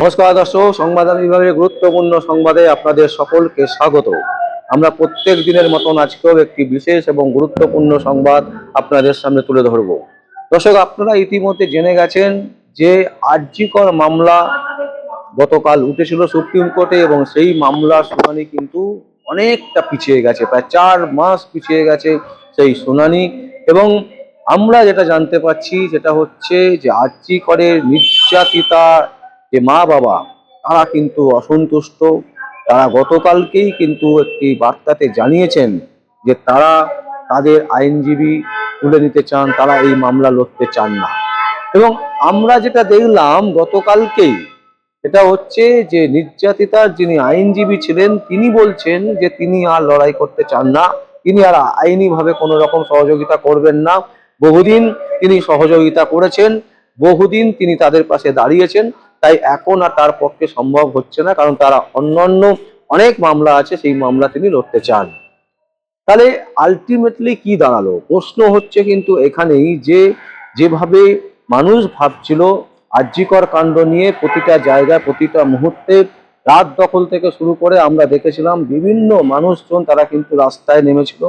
নমস্কার দর্শক, সংবাদ বিভাগের গুরুত্বপূর্ণ সংবাদে আপনাদের সকলকে স্বাগত। আমরা প্রত্যেক দিনের মতন আজকেও একটি বিশেষ এবং গুরুত্বপূর্ণ সংবাদ আপনাদের সামনে তুলে ধরব। দর্শক, আপনারা ইতিমধ্যে জেনে গেছেন যে আর্যিকর মামলা গতকাল উঠেছিল সুপ্রিম কোর্টে এবং সেই মামলার শুনানি কিন্তু অনেকটা পিছিয়ে গেছে, প্রায় চার মাস পিছিয়ে গেছে সেই শুনানি। এবং আমরা যেটা জানতে পারছি সেটা হচ্ছে যে আর্জি করে নির্যাতিতা যে মা বাবা, তারা কিন্তু অসন্তুষ্ট। তারা গতকালকেই কিন্তু একটি বার্তাতে জানিয়েছেন যে তারা তাদের আইনজীবী তুলে নিতে চান, তারা এই মামলা লড়তে চান না। এবং আমরা যেটা দেখলাম গতকালকেই এটা হচ্ছে যে নির্যাতিতার যিনি আইনজীবী ছিলেন, তিনি বলছেন যে তিনি আর লড়াই করতে চান না। তিনি আর আইনিভাবে কোনো রকম সহযোগিতা করবেন না। বহুদিন তিনি সহযোগিতা করেছেন, বহুদিন তিনি তাদের পাশে দাঁড়িয়েছেন। তাই এখন আর তার পক্ষে সম্ভব হচ্ছে না, কারণ তারা অন্যান্য অনেক মামলা আছে, সেই মামলা তিনি লড়তে চান। তাহলে আলটিমেটলি কি দাঁড়াল? প্রশ্ন হচ্ছে কিন্তু এখানেই যে, যেভাবে মানুষ ভাবছিল, আর্যিকর কাণ্ড নিয়ে প্রতিটা জায়গায়, প্রতিটা মুহূর্তে রাত দখল থেকে শুরু করে আমরা দেখেছিলাম বিভিন্ন মানুষজন তারা কিন্তু রাস্তায় নেমেছিল।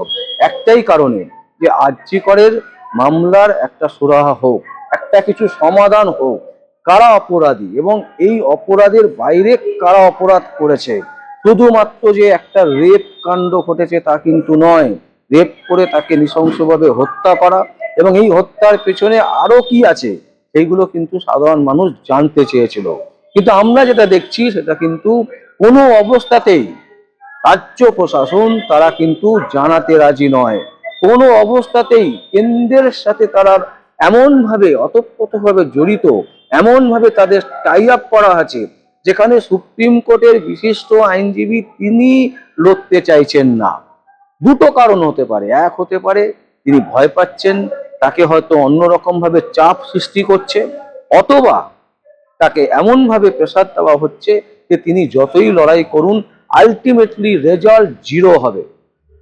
একটাই কারণে যে আর্যিকরের মামলার একটা সুরাহা হোক, একটা কিছু সমাধান হোক কারা অপরাধী এবং এই অপরাধের বাইরে কারা অপরাধ করেছে? শুধুমাত্র যে একটা রেপ কাণ্ড ঘটেছে তা কিন্তু নয়, রেপ করে তাকে নৃশংসভাবে হত্যা করা এবং এই হত্যার পেছনে আরও কি আছে সেইগুলো কিন্তু সাধারণ মানুষ জানতে চেয়েছিল। কিন্তু আমরা যেটা দেখছি সেটা কিন্তু কোনো অবস্থাতেই রাজ্য প্রশাসন তারা কিন্তু জানাতে রাজি নয়। কোনো অবস্থাতেই কেন্দ্রের সাথে তারা এমন ভাবে অতপ্রতভাবে জড়িত এমন ভাবে তাদের টাই আপ করা আছে, যেখানে সুপ্রিম কোর্টের বিশিষ্ট আইনজীবী তিনি লড়তে চাইছেন না। দুটো কারণ হতে পারে। এক হতে পারে, তিনি ভয় পাচ্ছেন, তাকে হয়তো অন্যরকম ভাবে চাপ সৃষ্টি করছে, অথবা তাকে এমন ভাবে প্রেসার দেওয়া হচ্ছে যে তিনি যতই লড়াই করুন আলটিমেটলি রেজাল্ট জিরো হবে।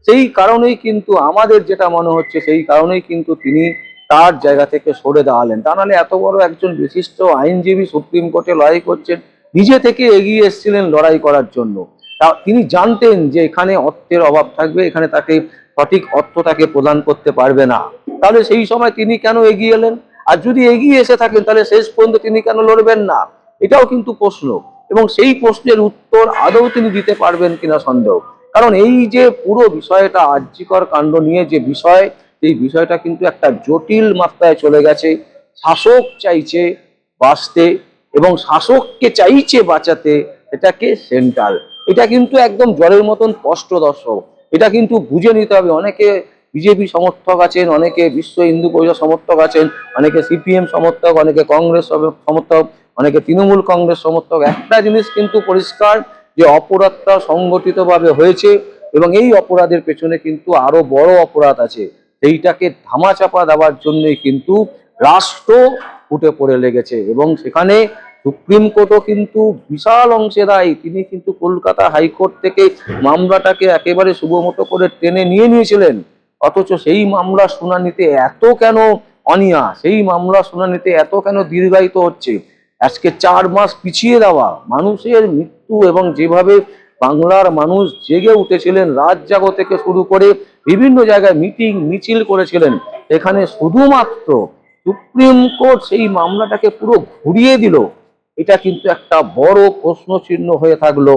সেই কারণেই কিন্তু আমাদের যেটা মনে হচ্ছে, সেই কারণেই কিন্তু তিনি তার জায়গা থেকে সরে দাঁড়ালেন। তা নাহলে এত বড় একজন বিশিষ্ট আইনজীবী সুপ্রিম কোর্টে লড়াই করছেন, নিজে থেকে এগিয়ে এসেছিলেন লড়াই করার জন্য। তা তিনি জানতেন যে এখানে অর্থের অভাব থাকবে, এখানে তাকে সঠিক অর্থ তাকে প্রদান করতে পারবে না। তাহলে সেই সময় তিনি কেন এগিয়ে এলেন? আর যদি এগিয়ে এসে থাকেন, তাহলে শেষ পর্যন্ত তিনি কেন লড়বেন না? এটাও কিন্তু প্রশ্ন। এবং সেই প্রশ্নের উত্তর আদৌ তিনি দিতে পারবেন কিনা সন্দেহ। কারণ এই যে পুরো বিষয়টা আর্যিকর কাণ্ড নিয়ে যে বিষয় এই বিষয়টা কিন্তু একটা জটিল মাত্রায় চলে গেছে। শাসক চাইছে বাঁচতে এবং শাসককে চাইছে বাঁচাতে এটাকে সেন্ট্রাল। এটা কিন্তু একদম জলের মতন স্পষ্ট দর্শক এটা কিন্তু বুঝে নিতে হবে। অনেকে বিজেপি সমর্থক আছেন, অনেকে বিশ্ব হিন্দু পরিষদ সমর্থক আছেন, অনেকে সিপিএম সমর্থক, অনেকে কংগ্রেস সমর্থক, অনেকে তৃণমূল কংগ্রেস সমর্থক। একটা জিনিস কিন্তু পরিষ্কার যে অপরাধটা সংগঠিতভাবে হয়েছে এবং এই অপরাধের পেছনে কিন্তু আরও বড় অপরাধ আছে। সেইটাকে ধামাচাপা দেওয়ার জন্যই কিন্তু রাষ্ট্র উঠে পড়ে লেগেছে এবং সেখানে সুপ্রিম কোর্টও কিন্তু বিশাল অংশে দায়ী। তিনি কিন্তু কলকাতা হাইকোর্ট থেকে মামলাটাকে একেবারে শুভমতো করে টেনে নিয়ে নিয়েছিলেন। অথচ সেই মামলা শুনানিতে এত কেন অনিয়া? সেই মামলা শুনানিতে এত কেন দীর্ঘায়িত হচ্ছে? আজকে চার মাস পিছিয়ে দেওয়া, মানুষের মৃত্যু এবং যেভাবে বাংলার মানুষ জেগে উঠেছিলেন, রাত জাগো থেকে শুরু করে বিভিন্ন জায়গায় মিটিং, মিছিল করেছিলেন। এখানে শুধুমাত্র সুপ্রিম কোর্ট সেই মামলাটাকে পুরো ঘুরিয়ে দিল। এটা কিন্তু একটা বড় প্রশ্ন চিহ্ন হয়ে থাকল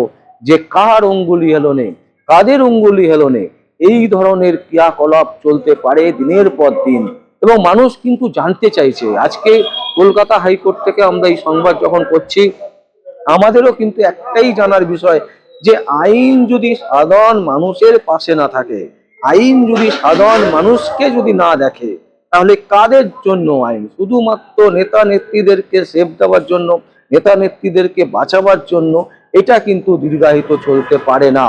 যে কার অঙ্গুলি হেলনে, কাদের অঙ্গুলি হেলনে এই ধরনের ক্রিয়াকলাপ চলতে পারে দিনের পর দিন। এবং মানুষ কিন্তু জানতে চাইছে, আজকে কলকাতা হাইকোর্ট থেকে আমরা এই সংবাদ যখন করছি আমাদেরও কিন্তু একটাই জানার বিষয় যে আইন যদি সাধারণ মানুষের পাশে না থাকে, আইন যদি সাধারণ মানুষকে যদি না দেখে, তাহলে কাদের জন্য আইন? শুধুমাত্র নেতা নেত্রীদেরকে সেভ দেওয়ার জন্য, নেতা নেত্রীদেরকে বাঁচাবার জন্য এটা কিন্তু দীর্ঘায়িত চলতে পারে না।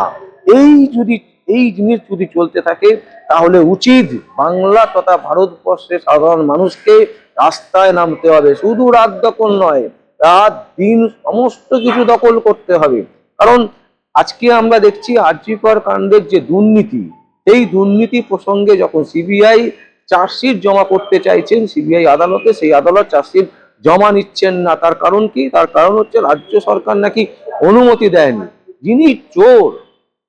এই যদি, এই জিনিস যদি চলতে থাকে, তাহলে উচিত বাংলা তথা ভারতবর্ষের সাধারণ মানুষকে রাস্তায় নামতে হবে। শুধু রাত দখল নয়, রাত দিন সমস্ত কিছু দখল করতে হবে। কারণ আজকে আমরা দেখছি আর্যিকর কাণ্ডের যে দুর্নীতি, এই দুর্নীতি প্রসঙ্গে যখন সিবিআই চার্জশিট জমা করতে চাইছেন, সিবিআই আদালতে সেই আদালত চার্জশিট জমা নিচ্ছেন না। তার কারণ কি? তার কারণ হচ্ছে রাজ্য সরকার নাকি অনুমতি দেয়নি। যিনি চোর,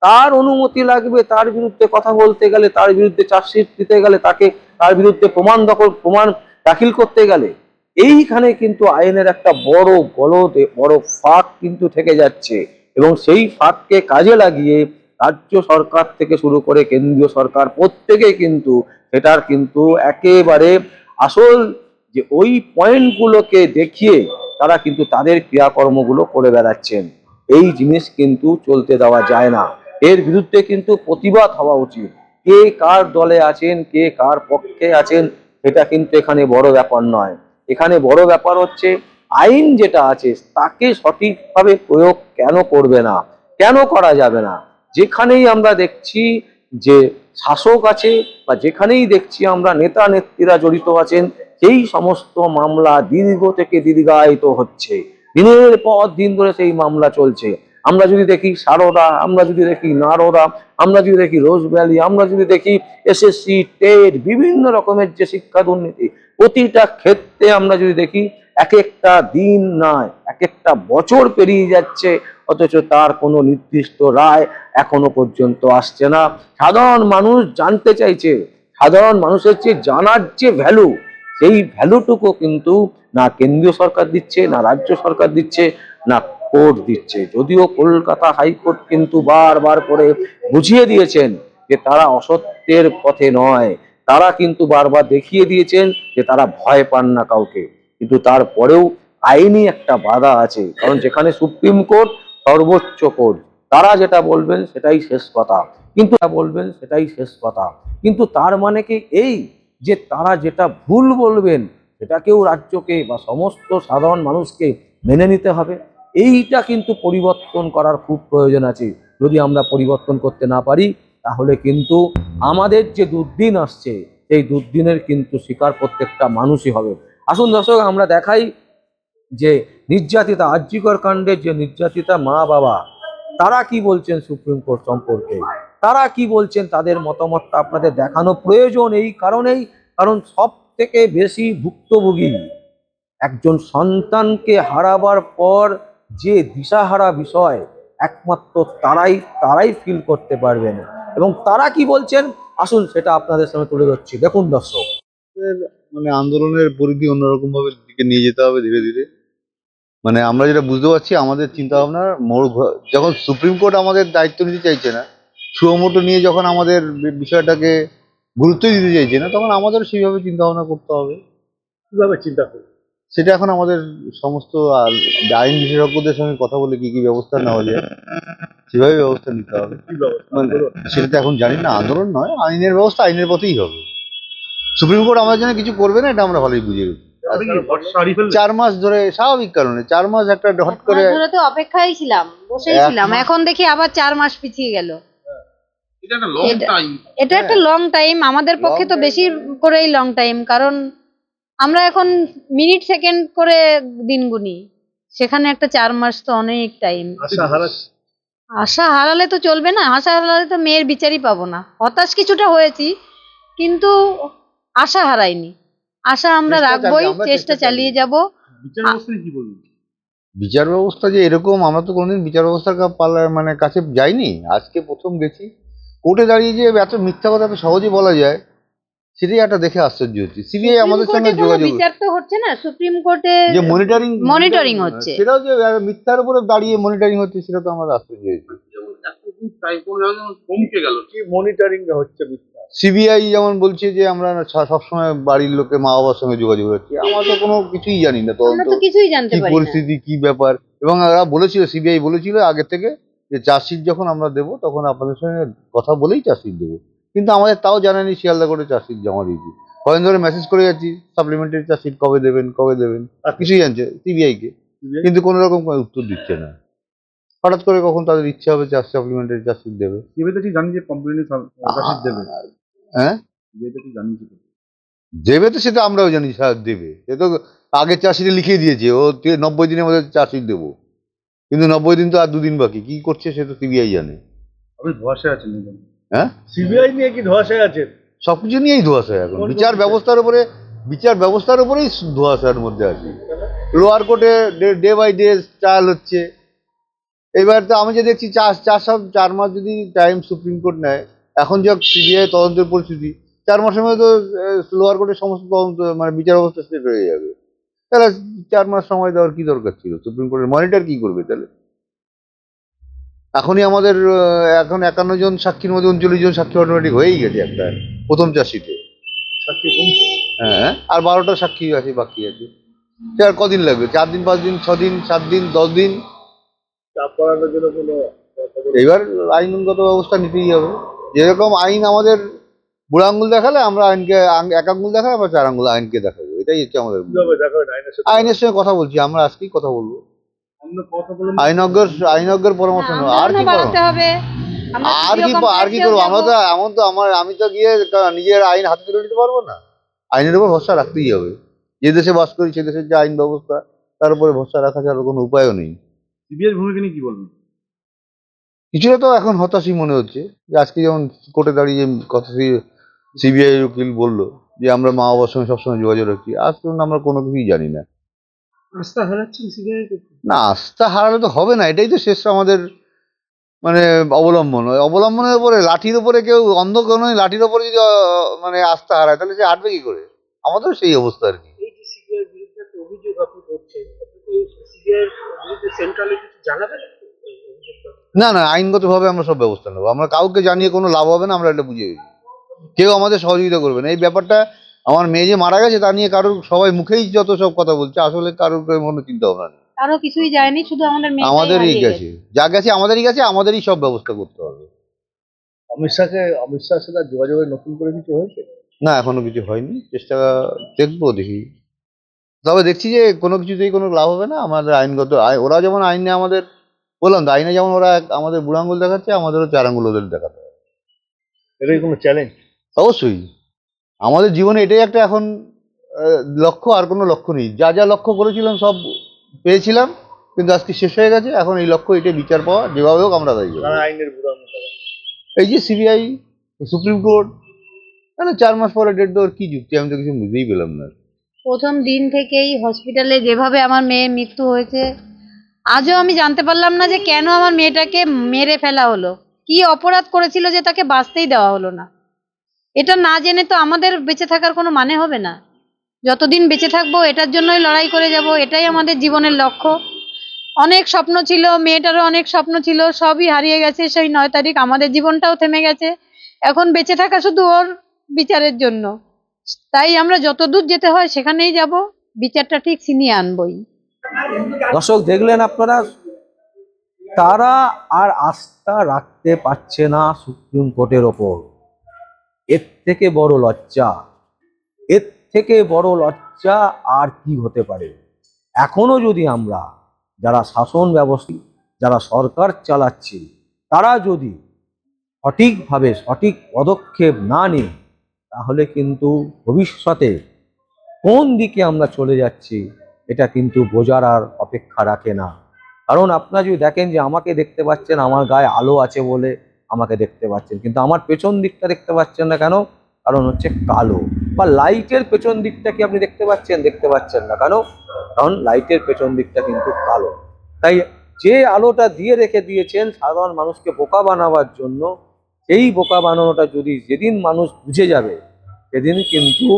তার অনুমতি লাগবে, তার বিরুদ্ধে কথা বলতে গেলে, তার বিরুদ্ধে চার্জশিট দিতে গেলে, তাকে তার বিরুদ্ধে প্রমাণ দখল, প্রমাণ দাখিল করতে গেলে, এইখানে কিন্তু আইনের একটা বড় গলদ, বড় ফাঁক কিন্তু থেকে যাচ্ছে। এবং সেই ফাঁককে কাজে লাগিয়ে রাজ্য সরকার থেকে শুরু করে কেন্দ্রীয় সরকার প্রত্যেকে কিন্তু সেটার কিন্তু একেবারে আসল যে ওই পয়েন্টগুলোকে দেখিয়ে তারা কিন্তু তাদের ক্রিয়াকর্মগুলো করে বেড়াচ্ছেন। এই জিনিস কিন্তু চলতে দেওয়া যায় না। এর বিরুদ্ধে কিন্তু প্রতিবাদ হওয়া উচিত। কে কার দলে আছেন, কে কার পক্ষে আছেন, সেটা কিন্তু এখানে বড় ব্যাপার নয়। এখানে বড় ব্যাপার হচ্ছে আইন যেটা আছে, তাকে সঠিকভাবে প্রয়োগ কেন করবে না? কেন করা যাবে না? যেখানেই আমরা দেখছি যে শাসক আছে বা যেখানেই দেখছি আমরা নেতা নেত্রীরা জড়িত আছেন, সেই সমস্ত মামলা দীর্ঘ থেকে দীর্ঘায়িত হচ্ছে। দিনের পর দিন ধরে সেই মামলা চলছে। আমরা যদি দেখি সারদা, আমরা যদি দেখি নারদা, আমরা যদি দেখি রোজ ভ্যালি, আমরা যদি দেখি এসএসসি, টেট, বিভিন্ন রকমের যে শিক্ষা দুর্নীতি, প্রতিটা ক্ষেত্রে আমরা যদি দেখি এক একটা দিন নয় এক একটা বছর পেরিয়ে যাচ্ছে, অথচ তার কোনো নির্দিষ্ট রায় এখনও পর্যন্ত আসছে না। সাধারণ মানুষ জানতে চাইছে, সাধারণ মানুষের যে জানার যে ভ্যালু সেই ভ্যালুটুকু কিন্তু না কেন্দ্রীয় সরকার দিচ্ছে, না রাজ্য সরকার দিচ্ছে, না কোর্ট দিচ্ছে। যদিও কলকাতা হাইকোর্ট কিন্তু বারবার করে বুঝিয়ে দিয়েছেন যে তারা অসত্যের পথে নয়, তারা কিন্তু বারবার দেখিয়ে দিয়েছেন যে তারা ভয় পান না কাউকে। কিন্তু তারপরেও আইনি একটা বাধা আছে। কারণ যেখানে সুপ্রিম কোর্ট সর্বোচ্চ কোর্ট, তারা যেটা বলবেন সেটাই শেষ কথা। কিন্তু বলবেন সেটাই শেষ কথা। কিন্তু তার মানে কি এই যে তারা যেটা ভুল বলবেন, সেটাকেও রাজ্যকে বা সমস্ত সাধারণ মানুষকে মেনে নিতে হবে। এইটা কিন্তু পরিবর্তন করার খুব প্রয়োজন আছে। যদি আমরা পরিবর্তন করতে না পারি, তাহলে কিন্তু আমাদের যে দুর্দিন আসছে, সেই দুর্দিনের কিন্তু শিকার প্রত্যেকটা মানুষই হবে। আসুন দর্শক, আমরা দেখাই যে নির্যাতিতা, আর্যিকর কাণ্ডের যে নির্যাতিতা মা বাবা, তারা কি বলছেন সুপ্রিম কোর্ট সম্পর্কে? তারা কি বলছেন? তাদের মতামতটা আপনাদের দেখানো প্রয়োজন এই কারণেই, কারণ সব থেকে বেশি ভুক্তভোগী একজন সন্তানকে হারাবার পর যে দিশাহারা বিষয়, একমাত্র তারাই তারাই ফিল করতে পারবেন এবং তারা কি বলছেন? আসুন সেটা আপনাদের সামনে তুলে ধরছি। দেখুন দর্শক মানে আন্দোলনের পরিধি অন্যরকম ভাবে দিকে নিয়ে যেতে হবে ধীরে ধীরে। মানে আমরা যেটা বুঝতে পারছি আমাদের চিন্তা ভাবনার মোড় যখন সুপ্রিম কোর্ট আমাদের দায়িত্ব নিতে চাইছে না সুমোটো নিয়ে যখন আমাদের বিষয়টাকে গুরুত্ব দিতে চাইছে না তখন আমাদের সেইভাবে চিন্তা ভাবনা করতে হবে। কীভাবে চিন্তা করবে? সেটা এখন আমাদের সমস্ত আইন বিশেষজ্ঞদের সঙ্গে কথা বলে কি কি ব্যবস্থা নেওয়া যায় সেভাবে ব্যবস্থা নিতে হবে। মানে সেটা তো এখন জানি না আন্দোলন নয় আইনের ব্যবস্থা আইনের পথেই হবে। সুপ্রিম কোর্ট আমাদের জন্য কিছু করবে না এটা আমরা ভালোই বুঝে গেছি? চার মাস ধরে স্বাভাবিক কারণে চার মাস একটা হট করে ধরে তো অপেক্ষায় ছিলাম বসেই ছিলাম এখন দেখি আবার চার মাস পিছিয়ে গেল। এটা একটা লং টাইম এটা একটা লং টাইম আমাদের পক্ষে তো বেশি করেই লং টাইম কারণ আমরা এখন মিনিট সেকেন্ড করে দিন গুনি সেখানে একটা চার মাস তো অনেক টাইম আশা হারালে তো চলবে না আশা হারালে তো মেয়ের বিচারই পাবো না। হতাশ কিছুটা হয়েছি কিন্তু আশা হারাইনি। আশা আমরা রাখবোই চেষ্টা চালিয়ে যাব। বিচার ব্যবস্থা কি বলবেন বিচার ব্যবস্থা যে এরকম আমরা তো কোনোদিন বিচার ব্যবস্থার মানে কাছে যাইনি। আজকে প্রথম গেছি। কোর্টে দাঁড়িয়ে যে এত মিথ্যা কথা এত সহজে বলা যায় সেটাই একটা দেখে আশ্চর্য হচ্ছে। সিবিআই আমাদের সঙ্গে যোগাযোগ বিচার তো হচ্ছে না? সুপ্রিম কোর্টে যে মনিটরিং Monitoring হচ্ছে। সেটাও যে মিথ্যার উপরে দাঁড়িয়ে মনিটরিং হচ্ছে সেটা তো আমাদের আশ্চর্য হয়েছে। যেমন এতদিন কোনো জায়গায় গেল। কি মনিটরিং হচ্ছে মিথ্যা? সিবিআই যেমন বলছে যে আমরা সবসময় বাড়ির লোকে মা বাবার সঙ্গে যোগাযোগ রাখছি আমরা তো কোনো কিছুই জানি না তদন্ত। কিছুই জানতে কি পারি না। পরিস্থিতি কি ব্যাপার? এবং ওরা বলেছিল সিবিআই বলেছিল আগে থেকে যে চার্জশিট যখন আমরা দেবো তখন আপনাদের সঙ্গে কথা বলেই চার্জশিট দেবো। কিন্তু আমাদের তাও জানানি শিয়ালদা করে চার্জশিট জমা দিয়েছি। কয়েন ধরে মেসেজ করে যাচ্ছি সাপ্লিমেন্টারি চার্জশিট কবে দেবেন কবে দেবেন? আর কিছুই জানছে সিবিআইকে কিন্তু কোনো রকম কোনো উত্তর দিচ্ছে না। হঠাৎ করে কখন তাদের ইচ্ছে হবে চার্জ সাপ্লিমেন্টারি চার্জশিট দেবে? এবারে কি জানি যে কমপ্লেনের কাছে দেবে। হ্যাঁ? দেবে তো সেটা আমরাও জানি স্যার দেবে। সে তো আগের চার্জশিটে লিখে দিয়েছে ও নব্বই দিনের মধ্যে চাষি দেবো। কিন্তু নব্বই দিন তো আর দুদিন বাকি কি করছে সে তো সিবিআই জানে। আপনি ধোয়াশায় আছেন। হ্যাঁ? সিবিআই নিয়ে কি ধোয়াশায় আছেন সবকিছু নিয়েই ধোয়াশা এখন। বিচার ব্যবস্থার উপরে বিচার ব্যবস্থার উপরেই ধোয়াশার মধ্যে আছে। লোয়ার কোর্টে ডে বাই ডে ট্রায়াল হচ্ছে। এবার তো আমি যে দেখছি চার চার সব চার মাস যদি টাইম সুপ্রিম কোর্ট নেয় এখন যা সিবিআই তদন্তের পরিস্থিতি চার মাসের মধ্যে তো লোয়ার কোর্টের সমস্ত তদন্ত মানে বিচার অবস্থা শেষ হয়ে যাবে। তাহলে চার মাস সময় দেওয়ার কি দরকার ছিল? সুপ্রিম কোর্টের মনিটর কি করবে তাহলে? এখনই আমাদের এখন একান্ন জন সাক্ষীর মধ্যে উনচল্লিশ জন সাক্ষী অটোমেটিক হয়েই গেছে একটা প্রথম চাষিতে সাক্ষী কমছে? হ্যাঁ আর বারোটা সাক্ষী আছে বাকি আছে। সে আর কদিন লাগবে? চার দিন পাঁচ দিন ছদিন সাত দিন দশ দিন? চাপ করানোর জন্য কোনো এবার আইনগত ব্যবস্থা নিতেই হবে। যেরকম আইন আমাদের বুড়ো আঙ্গুল দেখালে আমরা আইনকে এক আঙ্গুল দেখালে আমরা চার আঙ্গুল আইনকে দেখাবো। এটাই হচ্ছে আমাদের আইনের সঙ্গে কথা বলছি আমরা আজকেই কথা বলব। অন্য আইনজ্ঞর আইনজ্ঞর পরামর্শ নেব। আর কি করব আমরা আর কি আর কি করব? আমরা তো এমন তো আমার আমি তো গিয়ে নিজের আইন হাতে তুলে নিতে পারব না। আইনের উপর ভরসা রাখতেই হবে। যে দেশে বাস করি সে দেশের যে আইন ব্যবস্থা তার উপরে ভরসা রাখা ছাড়া কোনো উপায়ও নেই। সিবিআই ভূমিকা নিয়ে কি বলবেন? কিছুটা তো এখন হতাশই মনে হচ্ছে যে আজকে যেমন কোর্টে দাঁড়িয়ে যে কথা সিবিআই উকিল বলল যে আমরা মা বাবার সঙ্গে সবসময় যোগাযোগ রাখছি আজ পর্যন্ত আমরা কোনো কিছুই জানি না। আস্থা হারাচ্ছেন সিবিআই না আস্থা হারালে তো হবে না এটাই তো শেষ আমাদের মানে অবলম্বন। অবলম্বনের উপরে লাঠির উপরে কেউ অন্ধ কোনো লাঠির উপরে যদি মানে আস্থা হারায় তাহলে সে হাঁটবে কি করে? আমাদেরও সেই অবস্থা আর কি। অভিযোগ আপনি করছেন সেন্ট্রালে কিছু জানাবেন? না না আইনগতভাবে আমরা সব ব্যবস্থা নেব। আমরা কাউকে জানিয়ে কোনো লাভ হবে না আমরা এটা বুঝে গেছি কেউ আমাদের সহযোগিতা করবে না। এই ব্যাপারটা আমার মেয়ে যে মারা গেছে তা নিয়ে কারোর সবাই মুখেই যত সব কথা বলছে আসলে কারোর কোনো চিন্তা ভাবনা নেই। কারও কিছুই যায়নি শুধু আমাদের আমাদেরই গেছে। যা গেছে আমাদেরই গেছে আমাদেরই সব ব্যবস্থা করতে হবে। অমিত শাহকে অমিত শাহের সাথে যোগাযোগের নতুন করে কিছু হয়েছে? না এখনও কিছু হয়নি। চেষ্টা দেখব দেখি। তবে দেখছি যে কোনো কিছুতেই কোনো লাভ হবে না। আমাদের আইনগত আই- ওরা যেমন আইনে আমাদের বললাম তো আইনে যেমন ওরা এক- আমাদের বুড়ো আঙুল দেখাচ্ছে আমাদেরও চার আঙুল ওদের দেখাতে হবে। এটাই কোনো চ্যালেঞ্জ অবশ্যই। আমাদের জীবনে এটাই একটা এখন লক্ষ্য আর কোনো লক্ষ্য নেই। যা যা লক্ষ্য করেছিলাম সব পেয়েছিলাম কিন্তু আজকে শেষ হয়ে গেছে। এখন এই লক্ষ্য এটাই বিচার পাওয়া যেভাবে হোক আমরা যাব। আইনের এই যে সিবিআই সুপ্রিম কোর্ট মানে চার মাস পরে ডেট দেওয়ার কি যুক্তি? আমি তো কিছু বুঝতেই পেলাম না। প্রথম দিন থেকেই হসপিটালে যেভাবে আমার মেয়ের মৃত্যু হয়েছে আজও আমি জানতে পারলাম না যে কেন আমার মেয়েটাকে মেরে ফেলা হলো। কি অপরাধ করেছিল যে তাকে বাঁচতেই দেওয়া হলো না? এটা না জেনে তো আমাদের বেঁচে থাকার কোনো মানে হবে না। যতদিন বেঁচে থাকব, এটার জন্যই লড়াই করে যাব, এটাই আমাদের জীবনের লক্ষ্য। অনেক স্বপ্ন ছিল, মেয়েটারও অনেক স্বপ্ন ছিল, সবই হারিয়ে গেছে সেই নয় তারিখ, আমাদের জীবনটাও থেমে গেছে। এখন বেঁচে থাকা শুধু ওর বিচারের জন্য। তাই আমরা যতদূর যেতে হয় সেখানেই যাব, বিচারটা ঠিক ছিনিয়ে আনবই। দর্শক, দেখলেন আপনারা? তারা আর আস্থা রাখতে পারছে না সুপ্রিম কোর্টের ওপর। এর থেকে বড় লজ্জা, এর থেকে বড় লজ্জা আর কি হতে পারে? এখনও যদি আমরা যারা শাসন ব্যবস্থা, যারা সরকার চালাচ্ছে, তারা যদি সঠিকভাবে সঠিক পদক্ষেপ না নিই তাহলে কিন্তু ভবিষ্যতে কোন দিকে আমরা চলে যাচ্ছি এটা কিন্তু বোঝার আর অপেক্ষা রাখে না। কারণ আপনারা যদি দেখেন যে আমাকে দেখতে পাচ্ছেন, আমার গায়ে আলো আছে বলে আমাকে দেখতে পাচ্ছেন, কিন্তু আমার পেছন দিকটা দেখতে পাচ্ছেন না কেন? কারণ হচ্ছে কালো। বা লাইটের পেছন দিকটা কি আপনি দেখতে পাচ্ছেন? দেখতে পাচ্ছেন না কেন? কারণ লাইটের পেছন দিকটা কিন্তু কালো। তাই যে আলোটা দিয়ে রেখে দিয়েছেন সাধারণ মানুষকে বোকা বানাবার জন্য, সেই বোকা বানানোটা যদি যেদিন মানুষ বুঝে যাবে, সেদিন কিন্তু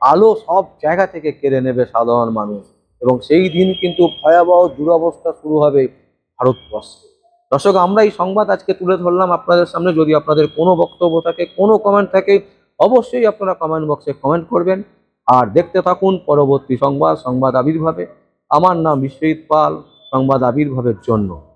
আলো সব জায়গা থেকে কেড়ে নেবে সাধারণ মানুষ। এবং সেই দিন কিন্তু ভয়াবহ দুরবস্থা শুরু হবে ভারতবর্ষে। দর্শক, আমরা এই সংবাদ আজকে তুলে ধরলাম আপনাদের সামনে। যদি আপনাদের কোনো বক্তব্য থাকে, কোনো কমেন্ট থাকে, অবশ্যই আপনারা কমেন্ট বক্সে কমেন্ট করবেন। আর দেখতে থাকুন পরবর্তী সংবাদ সংবাদ আবির্ভাবে। আমার নাম বিশ্বজিৎ পাল, সংবাদ আবির্ভাবের জন্য।